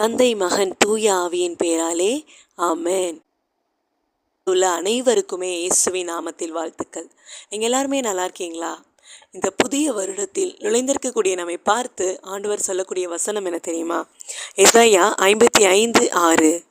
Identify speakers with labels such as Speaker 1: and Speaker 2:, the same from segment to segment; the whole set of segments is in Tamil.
Speaker 1: தந்தை மகன் தூய ஆவியின் பெயராலே ஆமென். உள்ள அனைவருக்குமே இயேசுவின் நாமத்தில் வாழ்த்துக்கள். நீங்கள் எல்லாருமே நல்லா இருக்கீங்களா? இந்த புதிய வருடத்தில் நுழைந்திருக்கக்கூடிய நம்மை பார்த்து ஆண்டவர் சொல்லக்கூடிய வசனம் என தெரியுமா? எஸ்ஐயா ஐம்பத்தி ஐந்து ஆறு.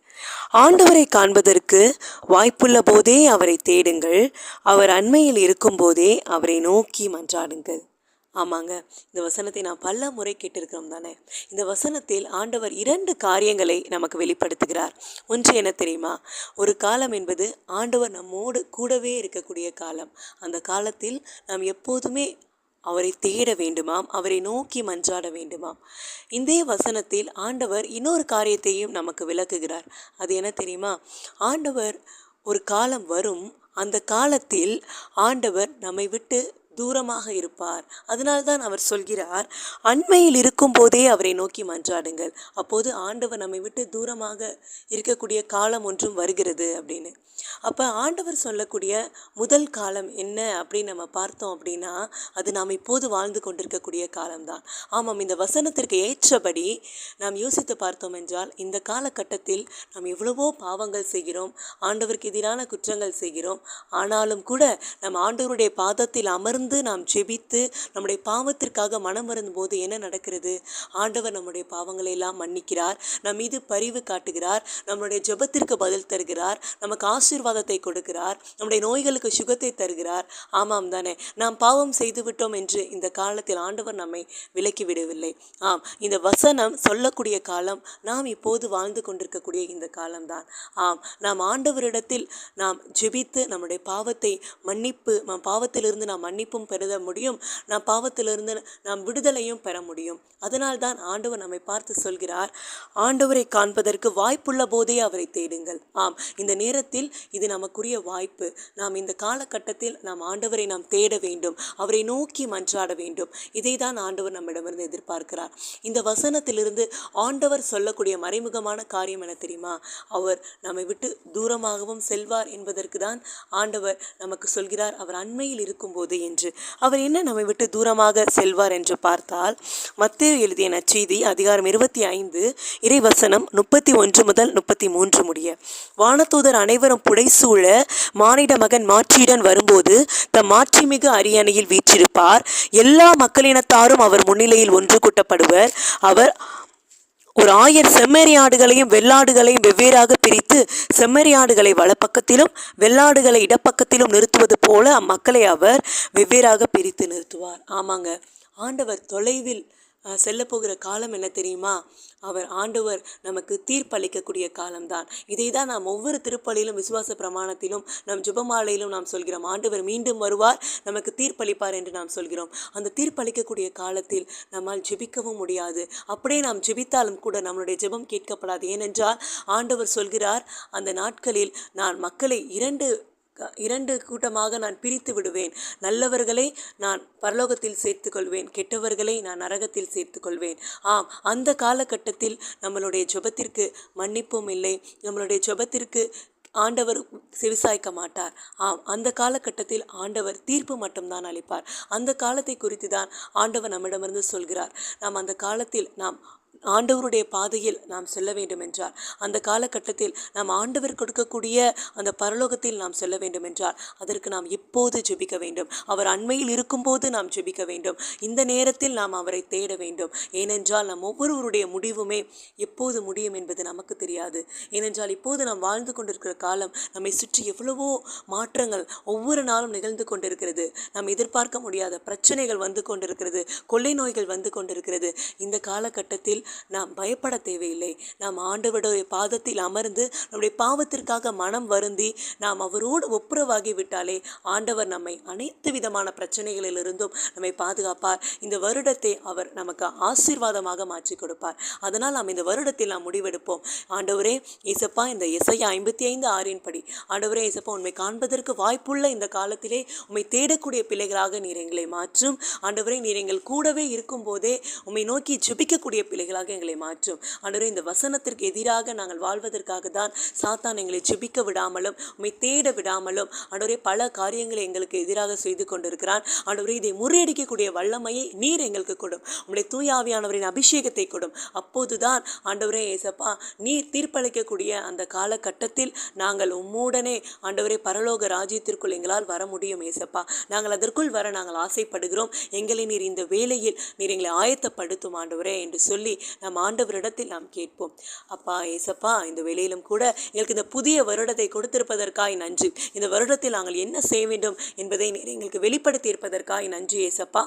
Speaker 1: ஆண்டவரை காண்பதற்கு வாய்ப்புள்ள போதே அவரை தேடுங்கள். அவர் அண்மையில் இருக்கும்போதே அவரை நோக்கி மன்றாடுங்கள். ஆமாங்க. இந்த வசனத்தை நான் பல முறை கேட்டிருக்கிறோம் தானே. இந்த வசனத்தில் ஆண்டவர் இரண்டு காரியங்களை நமக்கு வெளிப்படுத்துகிறார். ஒன்று என்ன தெரியுமா? ஒரு காலம் என்பது ஆண்டவர் நம்மோடு கூடவே இருக்கக்கூடிய காலம். அந்த காலத்தில் நாம் எப்போதுமே அவரை தேட வேண்டுமாம் அவரை நோக்கி மன்றாட வேண்டுமாம். இந்த வசனத்தில் ஆண்டவர் இன்னொரு காரியத்தையும் நமக்கு விளக்குகிறார். அது என்ன தெரியுமா? ஆண்டவர் ஒரு காலம் வரும் அந்த காலத்தில் ஆண்டவர் நம்மை விட்டு தூரமாக இருப்பார். அதனால்தான் அவர் சொல்கிறார் அண்மையில் இருக்கும் போதே அவரை நோக்கி மன்றாடுங்கள். அப்போது ஆண்டவர் நம்மை விட்டு தூரமாக இருக்கக்கூடிய காலம் ஒன்றும் வருகிறது அப்படின்னு. அப்போ ஆண்டவர் சொல்லக்கூடிய முதல் காலம் என்ன அப்படின்னு நம்ம பார்த்தோம் அப்படின்னா அது நாம் இப்போது வாழ்ந்து கொண்டிருக்கக்கூடிய காலம்தான். ஆமாம் இந்த வசனத்திற்கு ஏற்றபடி நாம் யோசித்து பார்த்தோம் என்றால் இந்த காலகட்டத்தில் நாம் எவ்வளவோ பாவங்கள் செய்கிறோம் ஆண்டவருக்கு எதிரான குற்றங்கள் செய்கிறோம். ஆனாலும் கூட நம் ஆண்டவருடைய பாதத்தில் அமர்ந்து நாம் ஜெபித்து நம்முடைய பாவத்திற்காக மனம் போது என்ன நடக்கிறது? ஆண்டவர் நம்முடைய பாவங்களை எல்லாம் மன்னிக்கிறார். நம் மீது பரிவு காட்டுகிறார். நம்முடைய ஜெபத்திற்கு பதில் தருகிறார். நமக்கு ஆசீர்வாதத்தை கொடுக்கிறார். நம்முடைய நோய்களுக்கு சுகத்தை தருகிறார். ஆமாம் தானே. நாம் பாவம் செய்து விட்டோம் என்று இந்த காலத்தில் ஆண்டவர் நம்மை விலக்கி விடவில்லை. ஆம் இந்த வசனம் சொல்லக்கூடிய காலம் நாம் இப்போது வாழ்ந்து கொண்டிருக்கக்கூடிய இந்த காலம்தான். ஆம் நாம் ஆண்டவரிடத்தில் நாம் ஜெபித்து நம்முடைய பாவத்தை மன்னிப்பு நம் பாவத்திலிருந்து நாம் மன்னிப்பு மன்னிப்பும் பெறுத முடியும். நாம் பாவத்திலிருந்து நாம் விடுதலையும் பெற முடியும். அதனால்தான் ஆண்டவர் நம்மை பார்த்து சொல்கிறார் ஆண்டவரை காண்பதற்கு வாய்ப்புள்ள போதே அவரை தேடுங்கள். ஆம் இந்த நேரத்தில் இது நமக்குரிய வாய்ப்பு. நாம் இந்த காலகட்டத்தில் நாம் ஆண்டவரை நாம் தேட வேண்டும் அவரை நோக்கி மன்றாட வேண்டும். இதை தான் ஆண்டவர் நம்மிடமிருந்து எதிர்பார்க்கிறார். இந்த வசனத்திலிருந்து ஆண்டவர் சொல்லக்கூடிய மறைமுகமான காரியம் என தெரியுமா? அவர் நம்மை விட்டு தூரமாகவும் செல்வார் என்பதற்கு தான் ஆண்டவர் நமக்கு சொல்கிறார் அவர் அண்மையில் இருக்கும்போது என்று. அவர் என்ன நம்மை விட்டு தூரமாக செல்வார் என்று பார்த்தால் மத்திய எழுதிய நச்செய்தி அதிகாரம் இருபத்தி ஐந்து இறைவசனம் முப்பத்தி ஒன்று முதல் முப்பத்தி மூன்று முடிய. வானதூதர் அனைவரும் புடைசூழ மானிட மகன் மாற்றியுடன் வரும்போது தம் மாட்சிமிகு அரியணையில் வீற்றிருப்பார். எல்லா மக்களினத்தாரும் அவர் முன்னிலையில் ஒன்று கூட்டப்படுவர். அவர் ஒரு ஆயர் செம்மறி ஆடுகளையும் வெள்ளாடுகளையும் வெவ்வேறாக பிரித்து செம்மறி ஆடுகளை வலப்பக்கத்திலும் வெள்ளாடுகளை இடப்பக்கத்திலும் நிறுத்துவது போல அம்மக்களை அவர் வெவ்வேறாக பிரித்து நிறுத்துவார். ஆமாங்க. ஆண்டவர் தொலைவில் செல்லப்போகிற போகிற காலம் என்ன தெரியுமா? அவர் ஆண்டவர் நமக்கு தீர்ப்பளிக்கக்கூடிய காலம்தான். இதை தான் நாம் ஒவ்வொரு திருப்பலியிலும் விசுவாச பிரமாணத்திலும் நம் ஜெபமாலையிலும் நாம் சொல்கிறோம். ஆண்டவர் மீண்டும் வருவார் நமக்கு தீர்ப்பளிப்பார் என்று நாம் சொல்கிறோம். அந்த தீர்ப்பளிக்கக்கூடிய காலத்தில் நம்மால் ஜெபிக்கவும் முடியாது. அப்படியே நாம் ஜெபித்தாலும் கூட நம்மளுடைய ஜெபம் கேட்கப்படாது. ஏனென்றால் ஆண்டவர் சொல்கிறார் அந்த நாட்களில் நான் மக்களை இரண்டு இரண்டு கூட்டமாக நான் பிரித்து விடுவேன். நல்லவர்களை நான் பரலோகத்தில் சேர்த்துக்கொள்வேன். கெட்டவர்களை நான் நரகத்தில் சேர்த்துக்கொள்வேன். ஆம் அந்த காலகட்டத்தில் நம்மளுடைய ஜெபத்திற்கு மன்னிப்பும் இல்லை. நம்மளுடைய ஜெபத்திற்கு ஆண்டவர் செவிசாய்க்க மாட்டார். ஆம் அந்த காலகட்டத்தில் ஆண்டவர் தீர்ப்பு மட்டும்தான் அளிப்பார். அந்த காலத்தை குறித்து தான் ஆண்டவர் நம்மிடமிருந்து சொல்கிறார். நாம் அந்த காலத்தில் நாம் ஆண்டவருடைய பாதையில் நாம் செல்ல வேண்டும் என்றார் அந்த காலகட்டத்தில் நாம் ஆண்டவர் கொடுக்கக்கூடிய அந்த பரலோகத்தில் நாம் செல்ல வேண்டும் என்றால் அதற்கு நாம் இப்போது ஜெபிக்க வேண்டும். அவர் அண்மையில் இருக்கும்போது நாம் ஜெபிக்க வேண்டும். இந்த நேரத்தில் நாம் அவரை தேட வேண்டும். ஏனென்றால் நம் ஒவ்வொருவருடைய முடிவுமே எப்போது முடியும் என்பது நமக்கு தெரியாது. ஏனென்றால் இப்போது நாம் வாழ்ந்து கொண்டிருக்கிற காலம் நம்மை சுற்றி எவ்வளவோ மாற்றங்கள் ஒவ்வொரு நாளும் நிகழ்ந்து கொண்டிருக்கிறது. நாம் எதிர்பார்க்க முடியாத பிரச்சனைகள் வந்து கொண்டிருக்கிறது. கொள்ளை நோய்கள் வந்து கொண்டிருக்கிறது. இந்த காலகட்டத்தில் நாம் பயப்பட தேவையில்லை. நாம் ஆண்டவருடைய பாதத்தில் அமர்ந்து நம்முடைய பாவத்திற்காக மனம் வருந்தி நாம் அவரோடு ஒப்புரவாகி விட்டாலே ஆண்டவர் நம்மை அனைத்து விதமான பிரச்சனைகளிலிருந்தும் நம்மை பாதுகாப்பார். இந்த வருடத்தை அவர் நமக்கு ஆசீர்வாதமாக மாற்றி கொடுப்பார். அதனால் நாம் இந்த வருடத்தில் நாம் முடிவெடுப்போம். ஆண்டவரே இசப்பா இந்த இசையா ஐம்பத்தி ஐந்து ஆறின் படி. ஆண்டவரே இசப்பா உண்மை காண்பதற்கு வாய்ப்புள்ள இந்த காலத்திலே உண்மை தேடக்கூடிய பிள்ளைகளாக நீர் எங்களை மாற்றும். ஆண்டவரே நீர் எங்கள் கூடவே இருக்கும்போதே உண்மை நோக்கி ஜெபிக்கக்கூடிய பிள்ளைகள் பிள்ளைகளாக எங்களை மாற்றும். ஆண்டவரே இந்த வசனத்திற்கு எதிராக நாங்கள் வாழ்வதற்காக தான் சாத்தான் எங்களை சுபிக்க விடாமலும் உம்மை தேட விடாமலும் ஆண்டவரே பல காரியங்களை எங்களுக்கு எதிராக செய்து கொண்டிருக்கிறான். ஆண்டவரே இதை முறியடிக்கக்கூடிய வல்லமையை நீர் எங்களுக்கு கொடும். உம்முடைய தூயாவியானவரின் அபிஷேகத்தை கொடும். அப்போதுதான் ஆண்டவரே ஏசப்பா நீர் தீர்ப்பளிக்கக்கூடிய அந்த காலகட்டத்தில் நாங்கள் உம்முடனே ஆண்டவரே பரலோக ராஜ்யத்திற்குள் எங்களால் வர முடியும் ஏசப்பா. நாங்கள் அதற்குள் வர நாங்கள் ஆசைப்படுகிறோம். எங்களை நீர் இந்த வேலையில் நீர் எங்களை ஆயத்தப்படுத்தும் ஆண்டவரே என்று சொல்லி நம் ஆண்டவரிடத்தில் நாம் கேட்போம். அப்பா ஏசப்பா இந்த வேளையிலும் கூட எங்களுக்கு இந்த புதிய வருடத்தை கொடுத்திருப்பதற்காய் நன்றி. இந்த வருடத்தில் நாங்கள் என்ன செய்ய வேண்டும் என்பதை எங்களுக்கு வெளிப்படுத்தி இருப்பதற்காய் நன்றி ஏசப்பா.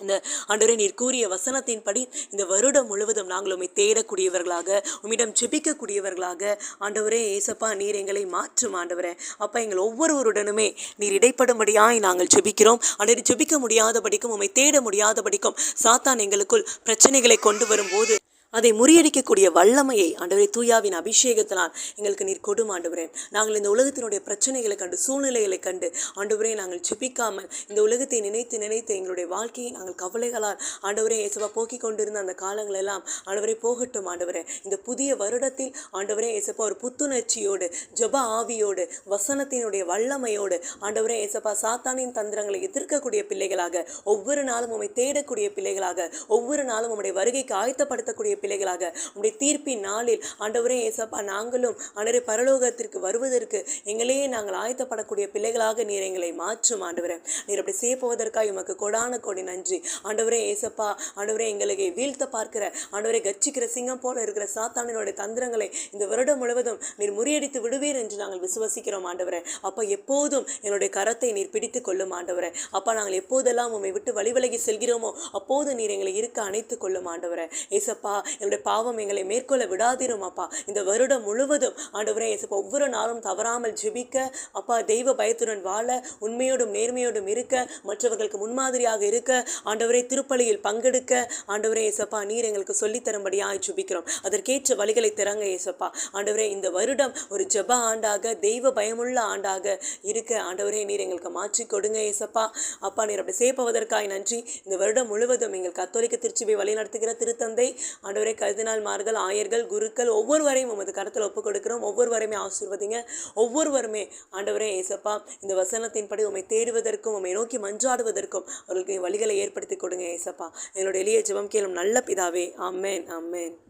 Speaker 1: இந்த ஆண்டவரே நீர் கூறிய வசனத்தின்படி இந்த வருடம் முழுவதும் நாங்கள் உம்மை தேடக்கூடியவர்களாக உம்மிடம் ஜெபிக்கக்கூடியவர்களாக. ஆண்டவரே ஏசப்பா நீர் எங்களை மாற்றும் ஆண்டவரே. அப்பா எங்கள் ஒவ்வொருவருடனுமே நீர் இடைப்படும்படியாய் நாங்கள் ஜெபிக்கிறோம். ஆண்டவரே ஜெபிக்க முடியாதபடிக்கும் உம்மை தேட முடியாதபடிக்கும் சாத்தான் எங்களுக்குள் பிரச்சனைகளை கொண்டு வரும்போது அதை முறியடிக்கக்கூடிய வல்லமையை ஆண்டவரே தூயாவின் அபிஷேகத்தினால் எங்களுக்கு நீர் கொடும் ஆண்டவரே. நாங்கள் இந்த உலகத்தினுடைய பிரச்சனைகளை கண்டு சூழ்நிலைகளை கண்டு ஆண்டவரே நாங்கள் சுபிக்காமல் இந்த உலகத்தை நினைத்து நினைத்து எங்களுடைய வாழ்க்கையை நாங்கள் கவலைகளால் ஆண்டவரே இயேசுவா போக்கி கொண்டிருந்த அந்த காலங்கள் எல்லாம் ஆண்டவரே போகட்டும் ஆண்டவரே. இந்த புதிய வருடத்தில் ஆண்டவரே இயேசப்பா ஒரு புத்துணர்ச்சியோடு ஜப ஆவியோடு வசனத்தினுடைய வல்லமையோடு ஆண்டவரே இயேசப்பா சாத்தானின் தந்திரங்களை எதிர்க்கக்கூடிய பிள்ளைகளாக ஒவ்வொரு நாளும் உண்மை தேடக்கூடிய பிள்ளைகளாக ஒவ்வொரு நாளும் உம்முடைய வருகைக்கு ஆயத்தப்படுத்தக்கூடிய பிள்ளைகளாக. உடைய தீர்ப்பின் நாளில் ஆண்டவரே ஏசப்பா நாங்களும் ஆண்டவரே பரலோகத்திற்கு வருவதற்கு எங்களையே நாங்கள் ஆயத்தப்படக்கூடிய பிள்ளைகளாக நீர் எங்களை மாற்றும் ஆண்டவரே. நீர் அப்படி செய்ய போவதற்காக உமக்கு கொடான கொடி நன்றி. ஆண்டவரே ஏசப்பா ஆண்டவரே எங்களுக்கு வீழ்த்த பார்க்கிற ஆண்டவரே கட்சிக்கிற சிங்கம் போல இருக்கிற சாத்தானினுடைய தந்திரங்களை இந்த வருடம் முழுவதும் நீர் முறியடித்து விடுவீர் என்று நாங்கள் விசுவசிக்கிறோம் ஆண்டவரே. அப்போ எப்போதும் என்னுடைய கரத்தை நீர் பிடித்து கொள்ளும் ஆண்டவரே. அப்பா நாங்கள் எப்போதெல்லாம் உம்மை விட்டு வழிவிலகி செல்கிறோமோ அப்போது நீர் எங்களை இருக்க அணைத்து கொள்ளும் ஆண்டவரே. ஏசப்பா என்னுடைய பாவம் எங்களை மேற்கொள்ள விடாதிரும் அப்பா. இந்த வருடம் முழுவதும் ஆண்டவரே ஏசப்பா ஒவ்வொரு நாளும் தவறாமல் ஜெபிக்க அப்பா தெய்வ பயத்துடன் வாழ உண்மையோடும் நேர்மையோடும் இருக்க மற்றவர்களுக்கு முன்மாதிரியாக இருக்க ஆண்டவரை திருப்பலியில் பங்கெடுக்க ஆண்டவரே இயேசப்பா நீர் எங்களுக்கு சொல்லித்தரும்படியாக ஜெபிக்கிறோம். அதற்கேற்ற வழிகளை திறங்க இயேசப்பா. ஆண்டவரே இந்த வருடம் ஒரு ஜப ஆண்டாக தெய்வ பயமுள்ள ஆண்டாக இருக்க ஆண்டவரே நீர் எங்களுக்கு மாற்றி கொடுங்க இயேசப்பா. அப்பா நீர் அப்படி சேப்பவதற்காய் நன்றி. இந்த வருடம் முழுவதும் எங்கள் கத்தோலிக்க திருச்சிவை வழிநடத்துகிற திருத்தந்தை ஆண்டவர் கருதினால்மார்கள் ஆயர்கள் குருக்கள் ஒவ்வொருவரையும் உமது கருத்தில் ஒப்புக் கொடுக்கிறோம் ஒவ்வொருவரையுமே ஆசீர்வதிங்க. ஒவ்வொருவருமே ஆண்டவரே ஏசப்பா இந்த வசனத்தின்படி உம்மை தேடுவதற்கும் உம்மை நோக்கி மஞ்சாடுவதற்கும் அவர்களுக்கு வழிகளை ஏற்படுத்தி கொடுங்க ஏசப்பா. என்னுடைய எளிய ஜெபம் கேளும் நல்ல பிதாவே. Amen amen